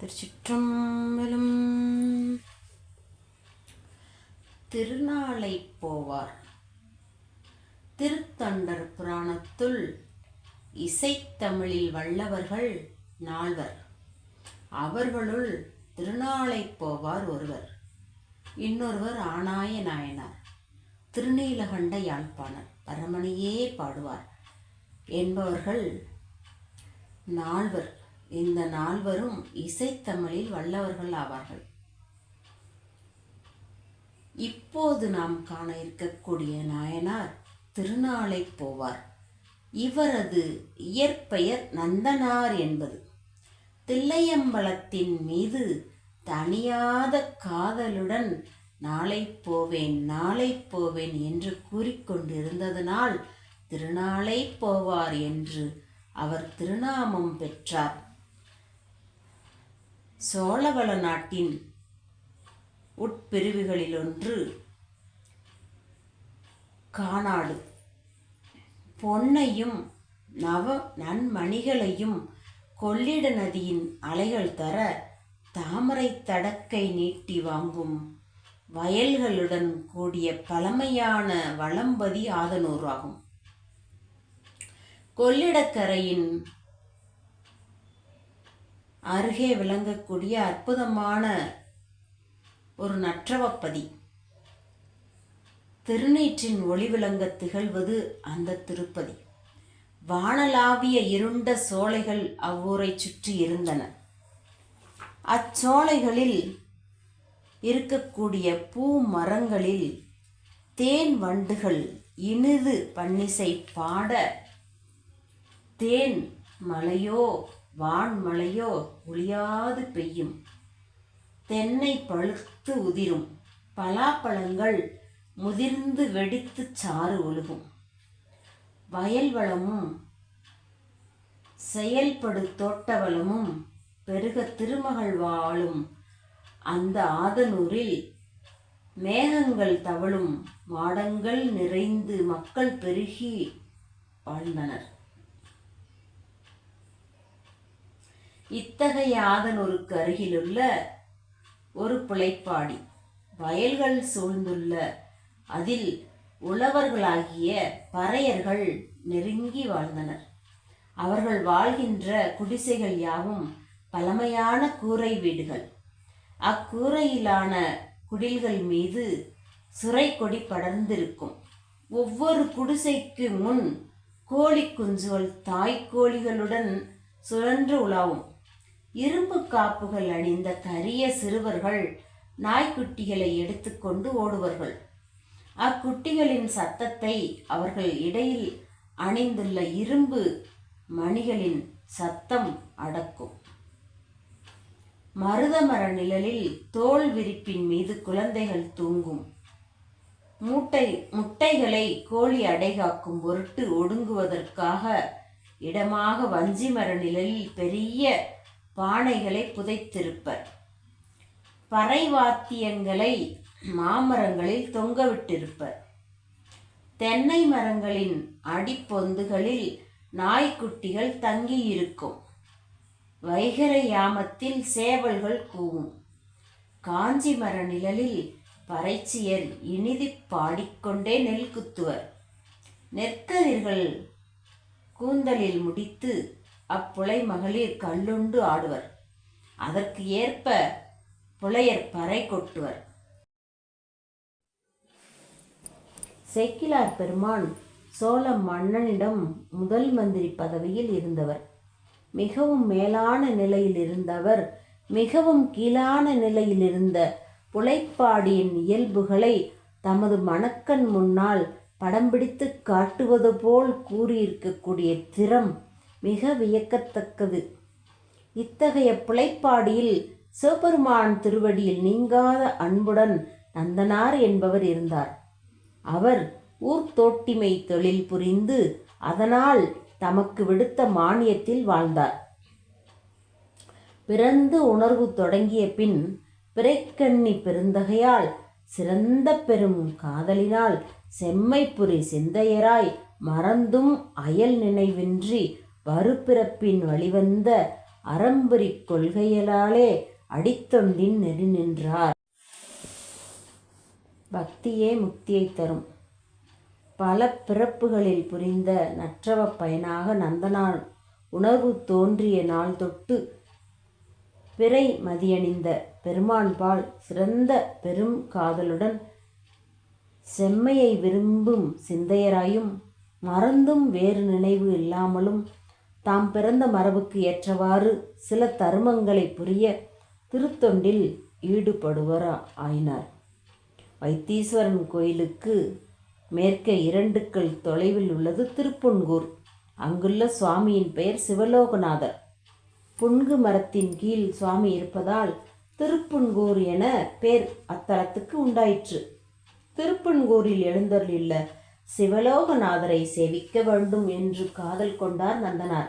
திருச்சிற்றம்பலம். திருநாளை போவார். திருத்தண்டர் புராணத்துள் இசைத்தமிழில் வல்லவர்கள் நால்வர். அவர்களுள் திருநாளை போவார் ஒருவர். இன்னொருவர் ஆனாய நாயனார். திருநீலகண்ட யாழ்ப்பாணர். பரமணியே பாடுவார். என்பவர்கள் நால்வர். இந்த நால்வரும் இசைத்தமிழில் வல்லவர்கள் ஆவார்கள். இப்போது நாம் காண இருக்கக்கூடிய நாயனார் திருநாளை போவார். இவரது இயற்பெயர் நந்தனார் என்பது. தில்லையம்பலத்தின் மீது தனியாத காதலுடன் நாளை போவேன் நாளை போவேன் என்று கூறிக்கொண்டிருந்ததனால் திருநாளை போவார் என்று அவர் திருநாமம் பெற்றார். சோழவள நாட்டின் உட்பிரிவுகளிலொன்று காணாடு. பொன்னையும் நவ நன்மணிகளையும் கொள்ளிட நதியின் அலைகள் தர தாமரை தடக்கை நீட்டி வாங்கும் வயல்களுடன் கூடிய பழமையான வளம்பதி ஆதனூர் ஆகும். கொள்ளிடக்கரையின் அருகே விளங்கக்கூடிய அற்புதமான ஒரு நற்றவப்பதி. திருநீற்றின் ஒளி விளங்க திகழ்வது அந்த திருப்பதி. வானலாவிய இருண்ட சோலைகள் அவ்வூரை சுற்றி இருந்தன. அச்சோலைகளில் இருக்கக்கூடிய பூ மரங்களில் தேன் வண்டுகள் இனிது பன்னிசை பாட தேன் மலையோ வான்மழையோ ஒளியாது பெய்யும். தென்னை பழுத்து உதிரும். பலாப்பழங்கள் முதிர்ந்து வெடித்து சாறு ஒழுகும். வயல் வளமும் செயல்படு தோட்ட வளமும் பெருக திருமகள் வாழும். அந்த ஆதனூரில் மேகங்கள் தவழும். மாடங்கள் நிறைந்து மக்கள் பெருகி வாழ்ந்தனர். இத்தகைய ஆதனூருக்கு அருகிலுள்ள ஒரு பிழைப்பாடி. வயல்கள் சூழ்ந்துள்ள அதில் உழவர்களாகிய பறையர்கள் நெருங்கி வாழ்ந்தனர். அவர்கள் வாழ்கின்ற குடிசைகள் யாவும் பழமையான கூரை வீடுகள். அக்கூரையிலான குடில்கள் மீது சுரை கொடி படர்ந்திருக்கும். ஒவ்வொரு குடிசைக்கு முன் கோழி குஞ்சுகள் தாய்க்கோழிகளுடன் சுழன்று உலாவும். இரும்பு காப்புகள் அணிந்த கரிய சிறுவர்கள் நாய்க்குட்டிகளை எடுத்துக்கொண்டு ஓடுவார்கள். அக்குட்டிகளின் சத்தத்தை அவர்கள் இடையில் அணிந்துள்ள இரும்பு மணிகளின் சத்தம் அடக்கும். மருதமர நிழலில் தோல் விரிப்பின் மீது குழந்தைகள் தூங்கும். மூட்டை முட்டைகளை கோழி அடைகாக்கும் பொருட்டு ஒடுங்குவதற்காக இடமாக வஞ்சி மர நிழலில் பெரிய பானைகளை புதைத்திருப்பர். பறை வாத்தியங்களை மாமரங்களில் தொங்கவிட்டிருப்பர். தென்னை மரங்களின் அடிப்பொந்துகளில் நாய்க்குட்டிகள் தங்கியிருக்கும். வைகரை யாமத்தில் சேவல்கள் கூவும். காஞ்சி மர நிழலில் பறைச்சியர் இனிதி பாடிக்கொண்டே நெல் குத்துவர். நெற்கதிர்கள் கூந்தலில் முடித்து அப்புலை மகளிர் கல்லுண்டு ஆடுவர். அதற்கு ஏற்ப புலையர் பறை கொட்டுவர். சேக்கிலார் பெருமான் சோழ மன்னனிடம் முதல் மந்திரி பதவியில் இருந்தவர். மிகவும் மேலான நிலையில் இருந்தவர் மிகவும் கீழான நிலையில் இருந்த புலைப்பாடியின் இயல்புகளை தமது மணக்கண் முன்னால் படம் பிடித்து காட்டுவது போல் கூறியிருக்கக்கூடிய திறம் மிக வியக்கத்தக்கது. இத்தகைய பிழைப்பாடியில் சிவபெருமான் திருவடியில் நீங்காத அன்புடன் நந்தனார் என்பவர் இருந்தார். அவர் ஊர்த்தோட்டிமை தொழில் புரிந்து அதனால் தமக்கு விடுத்த மானியத்தில் வாழ்ந்தார். பிறந்து உணர்வு தொடங்கிய பின் பிறைக்கண்ணி பெருந்தகையால் சிறந்த பெரும் காதலினால் செம்மைப்புரி சிந்தையராய் மறந்தும் அயல் நினைவின்றி வறுபிறப்பின் வழிவந்த அறம்பரி கொள்கையலாலே அடித்தொண்டின் நெறி நின்றார். பக்தியே முக்தியை தரும். பல பிறப்புகளில் புரிந்த நற்றவ பயனாக நந்தனால் உணர்வு தோன்றிய நாள் தொட்டு பிறை மதியணிந்த பெருமான்பால் சிறந்த பெரும் காதலுடன் செம்மையை விரும்பும் சிந்தையராயும் மறந்தும் வேறு நினைவு இல்லாமலும் தாம் பிறந்த மரபுக்கு ஏற்றவாறு சில தருமங்களை புரிய திருத்தொண்டில் ஈடுபடுவர் ஆயினார். வைத்தீஸ்வரன் கோயிலுக்கு மேற்கே இரண்டுக்கள் தொலைவில் உள்ளது திருப்புன்கூர். அங்குள்ள சுவாமியின் பெயர் சிவலோகநாதர். புன்கு மரத்தின் கீழ் சுவாமி இருப்பதால் திருப்புன்கூர் என பேர் அத்தலத்துக்கு உண்டாயிற்று. திருப்புன்கூரில் எழுந்தருளியுள்ள சிவலோகநாதரை சேவிக்க வேண்டும் என்று காதல் கொண்டார் நந்தனார்.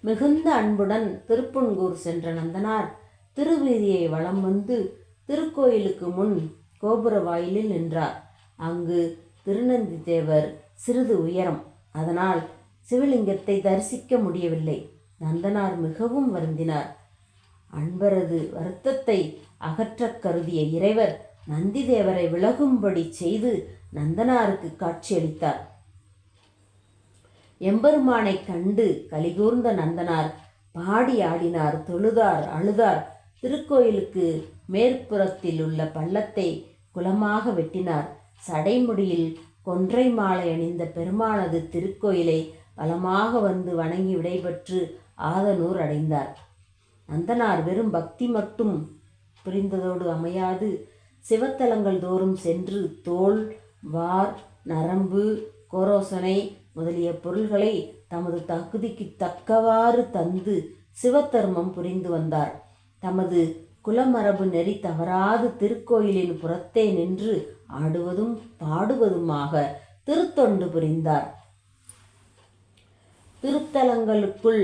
மிகுந்த அன்புடன் திருப்புன்கூர் சென்ற நந்தனார் திருவீதியை வலம் வந்து திருக்கோயிலுக்கு முன் கோபுர வாயிலில் நின்றார். அங்கு திருநந்தி தேவர் சிறிது உயரம். அதனால் சிவலிங்கத்தை தரிசிக்க முடியவில்லை. நந்தனார் மிகவும் வருந்தினார். அன்பரது வருத்தத்தை அகற்றக் கருதிய இறைவர் நந்திதேவரை விலகும்படி செய்து நந்தனாருக்கு காட்சியளித்தார். எம்பெருமானை கண்டு கலிகூர்ந்த நந்தனார் பாடி ஆடினார் தொழுதார் அழுதார். திருக்கோயிலுக்கு மேற்புறத்தில் உள்ள பள்ளத்தை குளமாக வெட்டினார். சடைமுடியில் கொன்றை மாலை அணிந்த பெருமானது திருக்கோயிலை வலமாக வந்து வணங்கி விடைபெற்று ஆதனூர் அடைந்தார். நந்தனார் வெறும் பக்தி மட்டும் புரிந்ததோடு அமையாது. சிவத்தலங்கள் தோறும் சென்று தோல் வார் நரம்பு கோரோசனை முதலிய பொருள்களை தமது தகுதிக்கு தக்கவாறு தந்து சிவத்தர்மம் புரிந்து வந்தார். தமது குலமரபு நெறி தவறாது திருக்கோயிலின் புறத்தே நின்று ஆடுவதும் பாடுவதுமாக திருத்தொண்டு புரிந்தார். திருத்தலங்களுக்குள்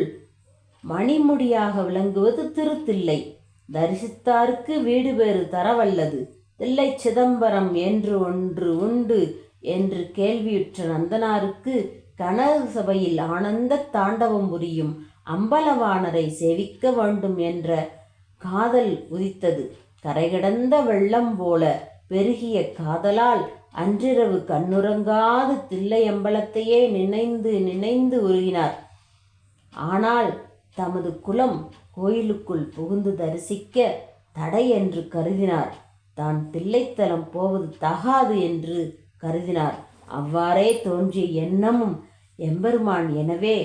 மணிமுடியாக விளங்குவது திருத்தில்லை. தரிசித்தாருக்கு வீடு பேறு தரவல்லது. தில்லை சிதம்பரம் என்று ஒன்று உண்டு என்று கேள்வியுற்ற நந்தனாருக்கு கனக சபையில் ஆனந்த தாண்டவம் புரியும் அம்பலவாணரை சேவிக்க வேண்டும் என்ற காதல் உதித்தது. கரைகடந்த வெள்ளம் போல பெருகிய காதலால் அன்றிரவு கண்ணுறங்காது தில்லை அம்பலத்தையே நினைந்து நினைந்து உருகினார். ஆனால் தமது குலம் கோயிலுக்குள் புகுந்து தரிசிக்க தடை என்று கருதினார். தான் தில்லைத்தலம் போவது தகாது என்று கருதினார். அவ்வாறே தோன்றிய எண்ணமும் எம்பெருமான் எனவே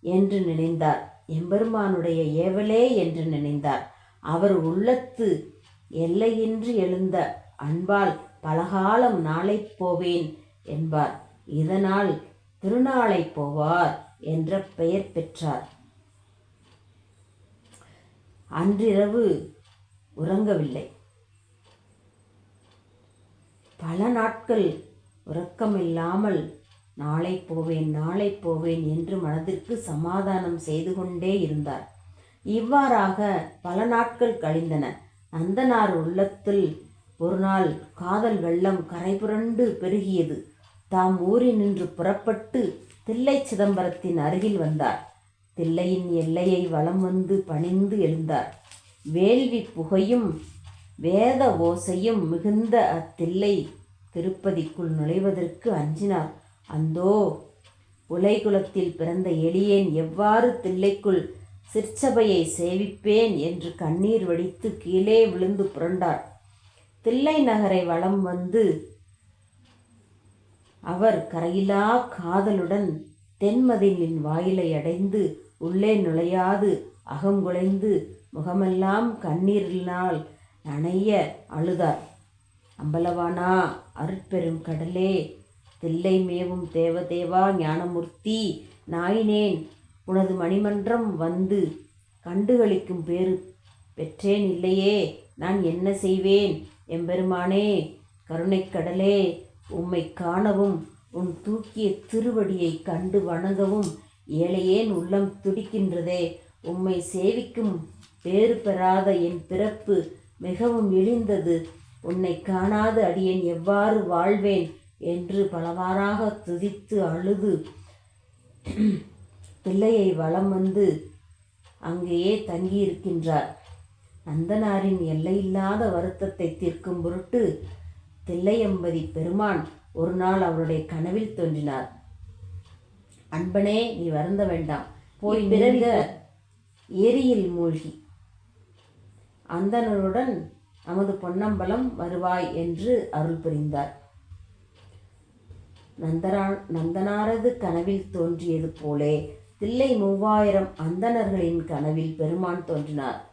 என்று நினைந்தார். எம்பெருமானுடைய ஏவலே என்று நினைந்தார். அவர் உள்ளத்து எல்லையின்றி எழுந்த அன்பால் பலகாலம் நாளை போவேன் என்பார். இதனால் திருநாளை போவார் என்ற பெயர் பெற்றார். அன்றிரவு உறங்கவில்லை. பல நாட்கள் உறக்கமில்லாமல் நாளை போவேன் நாளை போவேன் என்று மனதிற்கு சமாதானம் செய்து கொண்டே இருந்தார். இவ்வாறாக பல நாட்கள் கழிந்தன. நந்தனார் உள்ளத்தில் ஒரு நாள் காதல் வெள்ளம் கரைபுரண்டு பெருகியது. தாம் ஊரில் நின்று புறப்பட்டு தில்லை சிதம்பரத்தின் அருகில் வந்தார். தில்லையின் எல்லையை வலம் வந்து பணிந்து எழுந்தார். வேள்வி புகையும் வேத ஓசையும் மிகுந்த அத்தில்லை திருப்பதிக்குள் நுழைவதற்கு அஞ்சினார். அந்தோ உலைகுலத்தில் பிறந்த எளியேன் எவ்வாறு தில்லைக்குள் சிற்சபையை சேவிப்பேன் என்று கண்ணீர் வடித்து கீழே விழுந்து புரண்டார். தில்லை நகரை வலம் வந்து அவர் கரையிலா காதலுடன் தென்மதிலின் வாயிலை அடைந்து உள்ளே நுழையாது. அகங்குலைந்து முகமெல்லாம் கண்ணீரினால் நனைய அழுதார். அம்பலவானா அருட்பெரும் கடலே தில்லை மேவும் தேவதேவா ஞானமூர்த்தி நாயினேன் உனது மணிமன்றம் வந்து கண்டுகளிக்கும் பேறு பெற்றேன் இல்லையே நான் என்ன செய்வேன்? எம்பெருமானே கருணைக்கடலே உம்மை காணவும் உன் தூக்கிய திருவடியை கண்டு வணங்கவும் ஏழையேன் உள்ளம் துடிக்கின்றதே உம்மை சேவிக்கும் பேறு பெறாத என் பிறப்பு மிகவும் இழிந்தது உன்னை காணாத அடியேன் எவ்வாறு வாழ்வேன்? என்று பலவாறாக துதித்து அழுது. பிள்ளையை வலம் வந்து அங்கேயே தங்கியிருக்கின்றார். நந்தனாரின் எல்லையில்லாத வருத்தத்தை தீர்க்கும் பொருட்டு தில்லையம்பதி பெருமான் ஒரு நாள் அவருடைய கனவில் தோன்றினார். அன்பனே நீ வருந்த வேண்டாம். போய் பிறந்த ஏரியில் மூழ்கி. அந்தணருடன் நமது பொன்னம்பலம் வருவாய் என்று அருள் புரிந்தார். நந்தனா நந்தனாரது கனவில் தோன்றியது போலே தில்லை மூவாயிரம் அந்தணர்களின் கனவில் பெருமான் தோன்றினார்.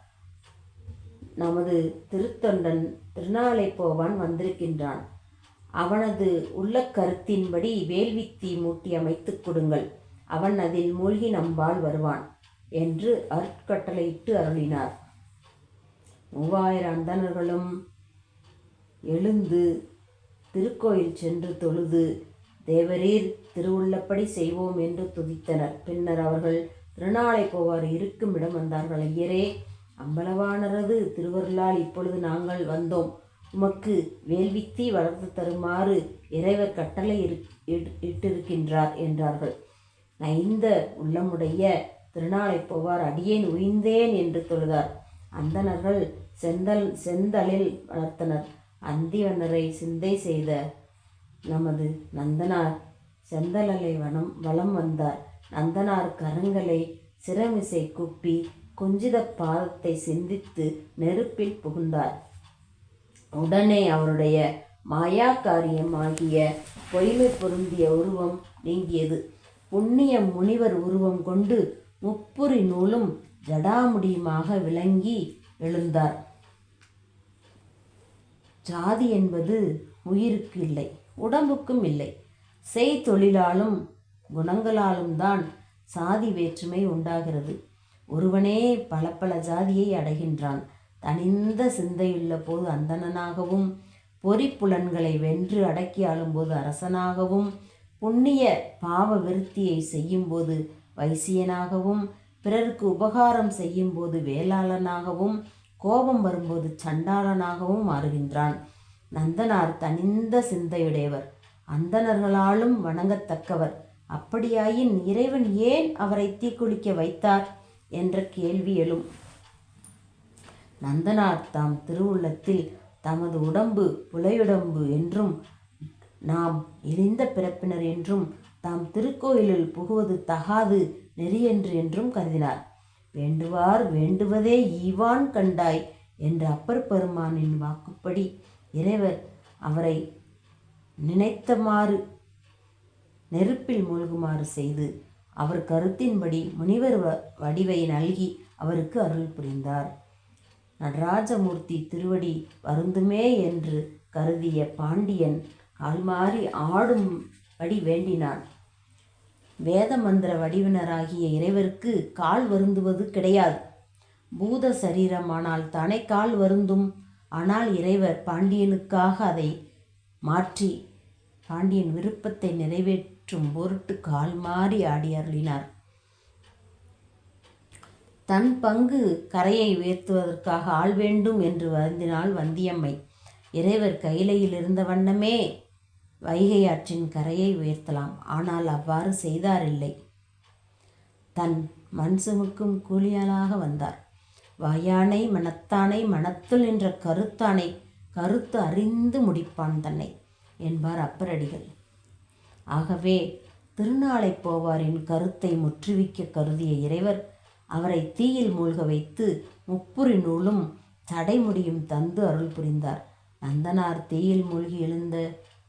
நமது திருத்தொண்டன் திருநாளை போவான் வந்திருக்கின்றான். அவனது உள்ள கருத்தின்படி வேல்வித்தி மூட்டி அமைத்துக் கொடுங்கள். அவன் அதில் மூழ்கி நம்பால் வருவான் என்று அருட்கட்டளையிட்டு அருளினார். மூவாயிரம் அந்தணர்களும் எழுந்து திருக்கோயில் சென்று தொழுது தேவரீர் திருவுள்ளப்படி செய்வோம் என்று துதித்தனர். பின்னர் அவர்கள் திருநாளை போவார் இருக்கும் இடம் வந்தார்கள். ஐயரே அம்பலவானரது திருவருளால் இப்பொழுது நாங்கள் வந்தோம். உமக்கு வேள்வித்தி வளர்த்து தருமாறு இறைவர் கட்டளை இட்டிருக்கின்றார் என்றார்கள். நைந்த உள்ளமுடைய திருநாளை போவார். அடியேன் உயிந்தேன் என்று தொழுதார். அந்தணர்கள் செந்தல் செந்தலில் வளர்த்தனர். அந்திவனரை சிந்தை செய்த நமது நந்தனார் செந்தலலை வனம் வலம் வந்தார். நந்தனார் கரங்களை சிறமிசை குப்பி குஞ்சித பாதத்தை சிந்தித்து நெருப்பில் புகுந்தார். உடனே அவருடைய மாயாக்காரியம் ஆகிய பொய்மை பொருந்திய உருவம் நீங்கியது. புண்ணிய முனிவர் உருவம் கொண்டு முப்புரி நூலும் ஜடாமுடியுமாக விளங்கி எழுந்தார். ஜாதி என்பது உயிருக்கு இல்லை உடம்புக்கும் இல்லை. செய்தொழிலாலும் குணங்களாலும் தான் சாதி வேற்றுமை உண்டாகிறது. ஒருவனே பல பல ஜாதியை அடைகின்றான். தனிந்த சிந்தையுள்ள போது அந்தணனாகவும் பொறிப்புலன்களை வென்று அடக்கி ஆளும்போது அரசனாகவும் புண்ணிய பாவ விருத்தியை செய்யும்போது வைசியனாகவும் பிறருக்கு உபகாரம் செய்யும்போது வேளாளனாகவும் கோபம் வரும்போது சண்டாளனாகவும் மாறுகின்றான். நந்தனார் தனிந்த சிந்தையுடையவர். அந்தணர்களாலும் வணங்கத்தக்கவர். அப்படியாயின் இறைவன் ஏன் அவரை தீக்குளிக்க வைத்தார்? என்ற கேள்வி எழும். நந்தனார் தாம் திருவுள்ளத்தில் தமது உடம்பு புலையுடம்பு என்றும் நாம் இழிந்த பிறப்பினர் என்றும் தாம் திருக்கோயிலில் புகுவது தகாது நெறியன்று என்றும் கருதினார். வேண்டுவார் வேண்டுவதே ஈவான் கண்டாய் என்ற அப்பர் பெருமானின் வாக்குப்படி இறைவர் அவரை நினைத்தமாறு நெருப்பில் மூழ்குமாறு செய்து அவர் கருத்தின்படி முனிவர் வடிவை நல்கி அவருக்கு அருள் புரிந்தார். நடராஜமூர்த்தி திருவடி வருந்துமே என்று கருதிய பாண்டியன் கால்மாறி ஆடும்படி வேண்டினான். வேத மந்திர வடிவினராகிய இறைவருக்கு கால் வருந்துவது கிடையாது. பூத சரீரமானால் தானே கால் வருந்தும். ஆனால் இறைவர் பாண்டியனுக்காக அதை மாற்றி பாண்டியன் விருப்பத்தை நிறைவேற்றும் பொருட்டு கால் மாறி ஆடி அருளினார். தன் பங்கு கரையை உயர்த்துவதற்காக ஆள் வேண்டும் என்று வருந்தினாள் வந்தியம்மை. இறைவர் கையிலையில் இருந்த வண்ணமே வைகை ஆற்றின் கரையை உயர்த்தலாம். ஆனால் அவ்வாறு செய்தாரில்லை. தன் மண் சுமக்கும் கூலியாளாக வந்தார். வாயானை மனத்தானை மனத்துள் நின்ற கருத்தானை கருத்து அறிந்து முடிப்பான் தன்னை என்பார் அப்பரடிகள். ஆகவே திருநாளை போவாரின் கருத்தை முற்றுவிக்க கருதிய இறைவர் அவரை தீயில் மூழ்க வைத்து முப்புரி நூலும் தடைமுடியும் தந்து அருள் புரிந்தார். நந்தனார் தீயில் மூழ்கி எழுந்த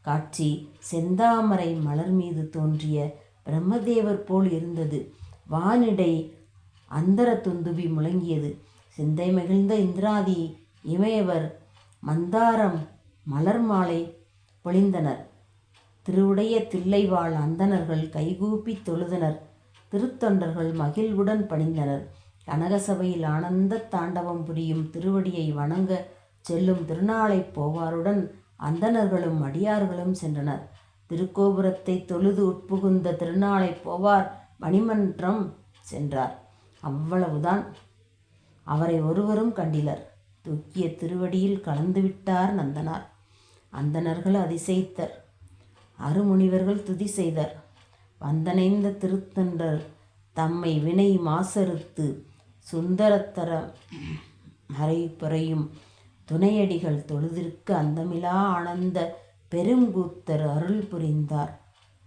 காட்சி செந்தாமரை மலர் மீது தோன்றிய பிரம்மதேவர் போல் இருந்தது. வானிடை அந்தர துந்துபி முழங்கியது. சிந்தை மகிழ்ந்த இந்திராதி இமயவர் மந்தாரம் மலர் மாலை பொழிந்தனர். திருவுடைய தில்லைவாழ் அந்தணர்கள் கைகூப்பி தொழுதனர். திருத்தொண்டர்கள் மகிழ்வுடன் பணிந்தனர். கனகசபையில் ஆனந்த தாண்டவம் புரியும் திருவடியை வணங்க செல்லும் திருநாளை போவாருடன் அந்தணர்களும் அடியார்களும் சென்றனர். திருக்கோபுரத்தை தொழுது உட்புகுந்த திருநாளை போவார் மணிமன்றம் சென்றார். அவ்வளவுதான். அவரை ஒருவரும் கண்டிலர். தூக்கிய திருவடியில் கலந்துவிட்டார் நந்தனார். அந்தணர்கள் அதிசயித்தர். அருமுனிவர்கள் துதி செய்தர். வந்தனைந்த திருத்தொண்டர் தம்மை வினை மாசறுத்து சுந்தரத்தர மறைப்புறையும் துணையடிகள் தொழுதிற்கு அந்தமிலா ஆனந்த பெருங்கூத்தர் அருள் புரிந்தார்.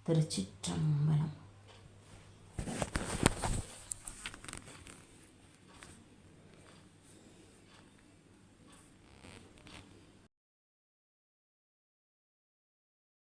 திருச்சிற்றம்பலம்.